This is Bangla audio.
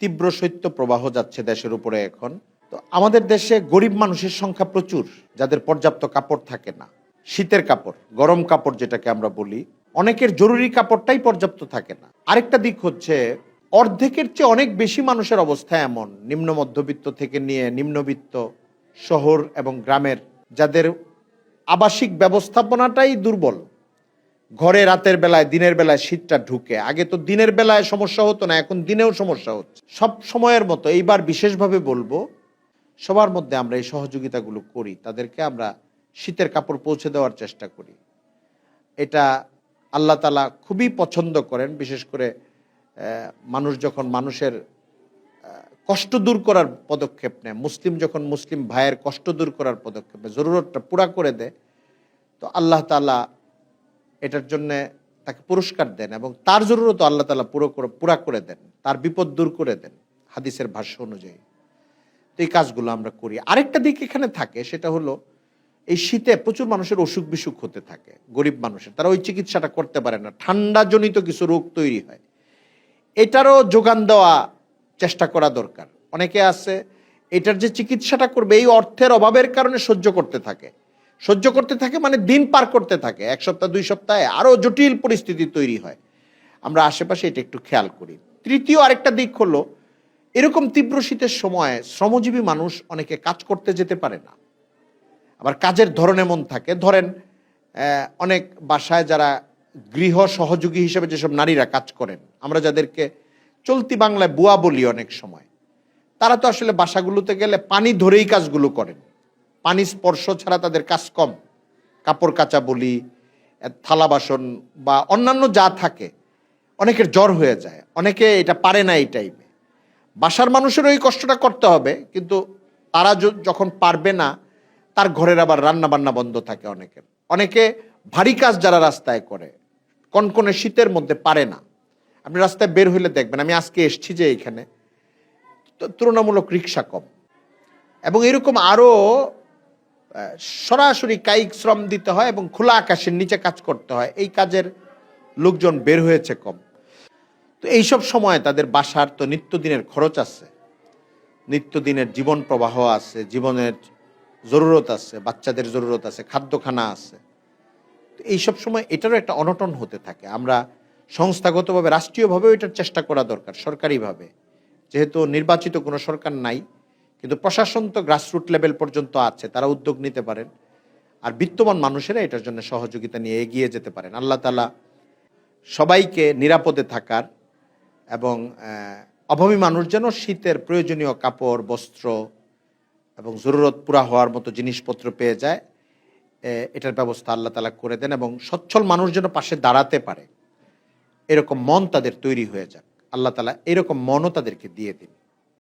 তীব্র শৈত্য প্রবাহ যাচ্ছে দেশের উপরে এখন। তো আমাদের দেশে গরিব মানুষের সংখ্যা প্রচুর, যাদের পর্যাপ্ত কাপড় থাকে না। শীতের কাপড়, গরম কাপড় যেটাকে আমরা বলি, অনেকের জরুরি কাপড়টাই পর্যাপ্ত থাকে না। আরেকটা দিক হচ্ছে, অর্ধেকের চেয়ে অনেক বেশি মানুষের অবস্থা এমন, নিম্ন মধ্যবিত্ত থেকে নিয়ে নিম্নবিত্ত শহর এবং গ্রামের, যাদের আবাসিক ব্যবস্থাপনাটাই দুর্বল। ঘরে রাতের বেলায়, দিনের বেলায় শীতটা ঢুকে। আগে তো দিনের বেলায় সমস্যা হতো না, এখন দিনেও সমস্যা হচ্ছে। সব সময়ের মতো এইবার বিশেষভাবে বলব, সবার মধ্যে আমরা এই সহযোগিতাগুলো করি, তাদেরকে আমরা শীতের কাপড় পৌঁছে দেওয়ার চেষ্টা করি। এটা আল্লাহ তালা খুবই পছন্দ করেন, বিশেষ করে মানুষ যখন মানুষের কষ্ট দূর করার পদক্ষেপ নেয়, মুসলিম যখন মুসলিম ভাইয়ের কষ্ট দূর করার পদক্ষেপ নেয়, জরুরতটা পুরা করে দেয়, তো আল্লাহ তালা এটার জন্য তাকে পুরস্কার দেন এবং তার জরুরত আল্লাহ তালা পুরো করে, পুরা করে দেন, তার বিপদ দূর করে দেন হাদিসের ভাষ্য অনুযায়ী। তো এই কাজগুলো আমরা করি। আরেকটা দিক এখানে থাকে, সেটা হলো এই শীতে প্রচুর মানুষের অসুখ বিসুখ হতে থাকে, গরিব মানুষের। তারা ওই চিকিৎসাটা করতে পারে না, ঠান্ডাজনিত কিছু রোগ তৈরি হয়। এটারও যোগান দেওয়া চেষ্টা করা দরকার। অনেকে আছে, এটার যে চিকিৎসাটা করবে, এই অর্থের অভাবের কারণে সহ্য করতে থাকে। সহ্য করতে থাকে মানে দিন পার করতে থাকে। এক সপ্তাহ, দুই সপ্তাহে আরও জটিল পরিস্থিতি তৈরি হয়। আমরা আশেপাশে এটা একটু খেয়াল করি। তৃতীয় আরেকটা দিক হলো, এরকম তীব্র শীতের সময় শ্রমজীবী মানুষ অনেকে কাজ করতে যেতে পারে না। আবার কাজের ধরন এমন থাকে। ধরেন অনেক বাসায় যারা গৃহ সহযোগী হিসেবে যেসব নারীরা কাজ করেন, আমরা যাদেরকে চলতি বাংলায় বুয়া বলি অনেক সময়, তারা তো আসলে বাসাগুলোতে গেলে পানি ধরেই কাজগুলো করেন। পানি স্পর্শ ছাড়া তাদের কাজ কম। কাপড় কাচা বলি থালা বাসন বা অন্যান্য যা থাকে, অনেকের জ্বর হয়ে যায়। অনেকে এটা পারে না এই টাইমে বাসার মানুষের ওই কষ্টটা করতে হবে, কিন্তু তারা যখন পারবে না, তার ঘরের আবার রান্না বান্না বন্ধ থাকে অনেকের। অনেকে ভারী কাজ যারা রাস্তায় করে, কনকনে শীতের মধ্যে পারে না। আপনি রাস্তায় বের হইলে দেখবেন, আমি আজকে এসছি যে এখানে তুলনামূলক রিক্সা কম। এবং এরকম আরও সরাসরি কায়িক শ্রম দিতে হয় এবং খোলা আকাশের নিচে কাজ করতে হয়। এই কাজের লোকজন বের হয়েছে কম। তো এইসব সময় তাদের বাসার তো নিত্যদিনের খরচ আছে। নিত্যদিনের জীবন প্রবাহ আছে, জীবনের জরুরত আছে, বাচ্চাদের জরুরত আছে, খাদ্যখানা আছে। তো এইসব সময় এটারও একটা অনটন হতে থাকে। আমরা সংস্থাগতভাবে, রাষ্ট্রীয়ভাবেও এটার চেষ্টা করা দরকার, সরকারিভাবে। যেহেতু নির্বাচিত কোনো সরকার নাই কিন্তু প্রশাসন তো গ্রাসরুট লেভেল পর্যন্ত আছে, তারা উদ্যোগ নিতে পারেন। আর বিত্তবান মানুষেরা এটার জন্য সহযোগিতা নিয়ে এগিয়ে যেতে পারেন। আল্লাহ তালা সবাইকে নিরাপদে থাকার এবং অভাবী মানুষ যেন শীতের প্রয়োজনীয় কাপড়, বস্ত্র এবং জরুরত পুরা হওয়ার মতো জিনিসপত্র পেয়ে যায় এটার ব্যবস্থা আল্লাহ তালা করে দেন এবং সচ্ছল মানুষ যেন পাশে দাঁড়াতে পারে। এরকম মন তাদের তৈরি হয়ে যাক। আল্লাহ তালা এরকম মনও তাদেরকে দিয়ে দিন।